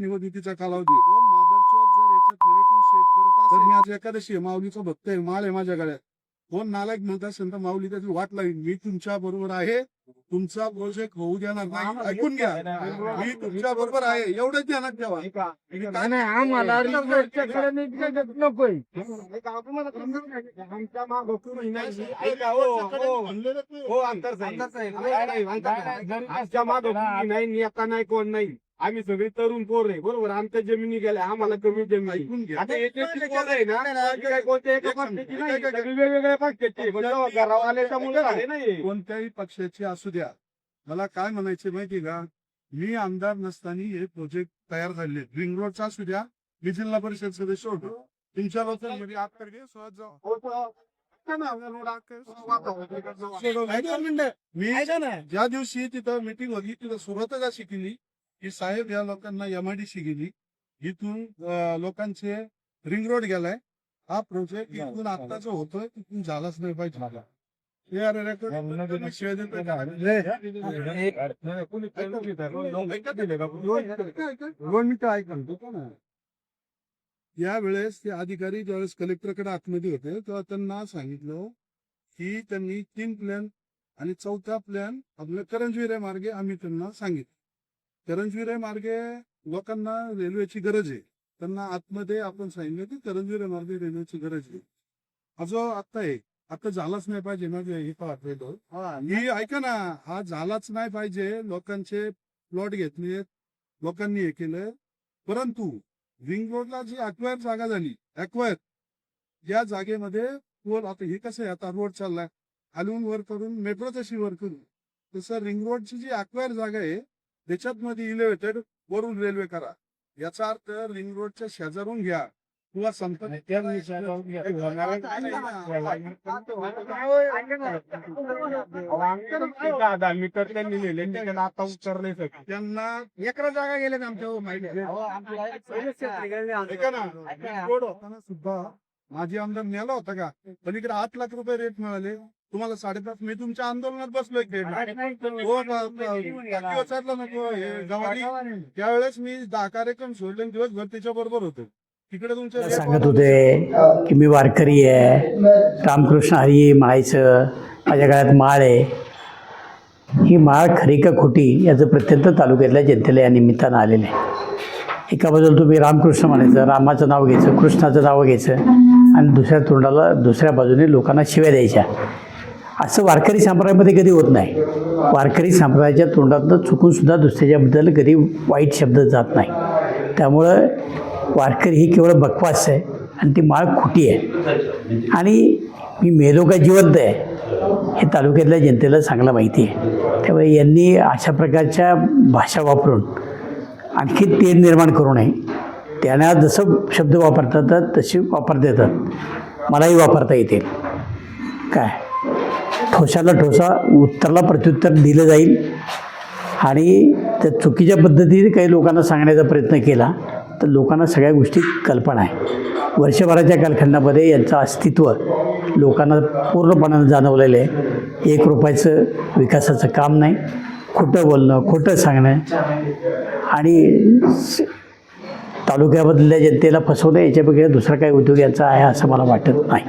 निवडणुकीचा कालावधी तर मी आज एकादशी आहे माऊलीचा भक्त आहे माळ आहे माझ्या गळ्यात कोण नालायक म्हणत असेल तर माऊली त्याची वाट लावीन मी तुमच्या बरोबर आहे तुमचा प्रोजेक्ट होऊ देणार नाही ऐकून घ्या मी तुमच्या बरोबर आहे एवढंच ध्यानात ठेवा नाही नाही, आम्हाला नकोय आमच्या मागं हो, हो. हो, नाही कोण नाही आम्ही सगळे तरुण पोर आहे बरोबर? आमच्या जमिनी गेल्या आम्हाला कमी जमीन आता याचे जे पोरं आहे ना ते काय कोणत्या एका पक्षाची नाही सगळी वेगवेगळ्या पक्षाची झाले नाही कोणत्याही पक्षाची असू द्या. मला काय म्हणायचे माहिती का? मी आमदार नसताना हे प्रोजेक्ट तयार झाले रिंग रोडचा असू द्या मी जिल्हा परिषद सदस्य होतो. तुमच्या लोकांमध्ये आत कर घे, सहज जाऊ. मी ज्या दिवशी तिथं मीटिंग होती तिथं सुरुवातच अशी केली. की साहेब या लोकांना एमआयडीसी गेली. इथून लोकांचे रिंग रोड गेलाय. हा प्रोजेक्ट इथून आता जो होतोय तिथून झालाच नाही पाहिजे. यावेळेस ते अधिकारी ज्यावेळेस कलेक्टरकडे आतमध्ये होते तेव्हा त्यांना सांगितलं की त्यांनी तीन प्लॅन आणि चौथा प्लॅन आपल्या करंजविरे मार्गे आम्ही त्यांना सांगितलं. करंजविरे मार्गे लोकांना रेल्वेची गरज आहे. त्यांना आतमध्ये आपण सांगितलं की करंजविरे मार्गे रेल्वेची गरज आहे. हा जो आता आहे आता झालाच नाही पाहिजे ना हे पाहतो ही ऐका ना हा झालाच नाही पाहिजे. लोकांचे प्लॉट घेतले लोकांनी हे केलं. परंतु रिंग रोडला जी अक्वायर जागा झाली अक्वायर या जागेमध्ये वर आता हे कसं आहे? आता रोड चाललाय. खालून वर करून मेट्रो तशी वर करून. तसं रिंग रोडची जी अक्वायर जागा आहे त्याच्यात मध्ये इलेव्हेटेड वरून रेल्वे करा. याचा अर्थ रिंग रोडच्या शेजारून घ्या. किंवा संपर्क दहा मीटर त्यांनी नेले त्याच्याला आता उतरले सगळे त्यांना एकरा जागा गेल्यात आमच्या हो, माहिती ना. सुद्धा माझी आमदार नेला होता का? पलीकडे आठ लाख रुपये रेट मिळाले. तुम्हाला साडेपाच मी तुमच्या आंदोलनात बसलोय विचारलं नको हे त्यावेळेस मी दहा कार्यक्रम सोडले दिवसभर त्याच्या बरोबर होतो. तिकडे तुमच्या सांगत होते की मी वारकरी आहे. रामकृष्ण हरी म्हणायचं माझ्या गळ्यात माळ आहे. ही माळ खरी का खोटी याचं प्रत्यंत तालुक्यातल्या जनतेला या निमित्तानं आलेलं आहे. एका बाजूला तुम्ही रामकृष्ण म्हणायचं रामाचं नाव घ्यायचं कृष्णाचं नाव घ्यायचं आणि दुसऱ्या तोंडाला दुसऱ्या बाजूने लोकांना शिव्या द्यायच्या. असं वारकरी संप्रदायामध्ये कधी होत नाही. वारकरी संप्रदायाच्या तोंडातनं चुकूनसुद्धा दुसऱ्याच्याबद्दल कधी वाईट शब्द जात नाही. त्यामुळं वारकरी ही केवळ बकवास आहे आणि ती माळ खोटी आहे. आणि मी मेलो का जिवंत आहे हे तालुक्यातल्या जनतेला चांगलं माहिती आहे. त्यामुळे यांनी अशा प्रकारच्या भाषा वापरून आणखी तेढ निर्माण करू नये. त्यांना जसं शब्द वापरतात तसे वापरता येतात. मलाही वापरता येतील. काय? ठोशाला ठोसा उत्तराला प्रत्युत्तर दिलं जाईल. आणि त्या चुकीच्या पद्धतीने काही लोकांना सांगण्याचा प्रयत्न केला तर लोकांना सगळ्या गोष्टी कल्पना आहे. वर्षभराच्या कालखंडामध्ये यांचं अस्तित्व लोकांना पूर्णपणानं जाणवलेलं आहे. एक रुपयाचं विकासाचं काम नाही. खोटं बोलणं खोटं सांगणं. आणि तालुक्यामधल्या जनतेला फसवणं याच्यापेक्षा दुसरा काही उद्योग यांचा आहे असं मला वाटत नाही.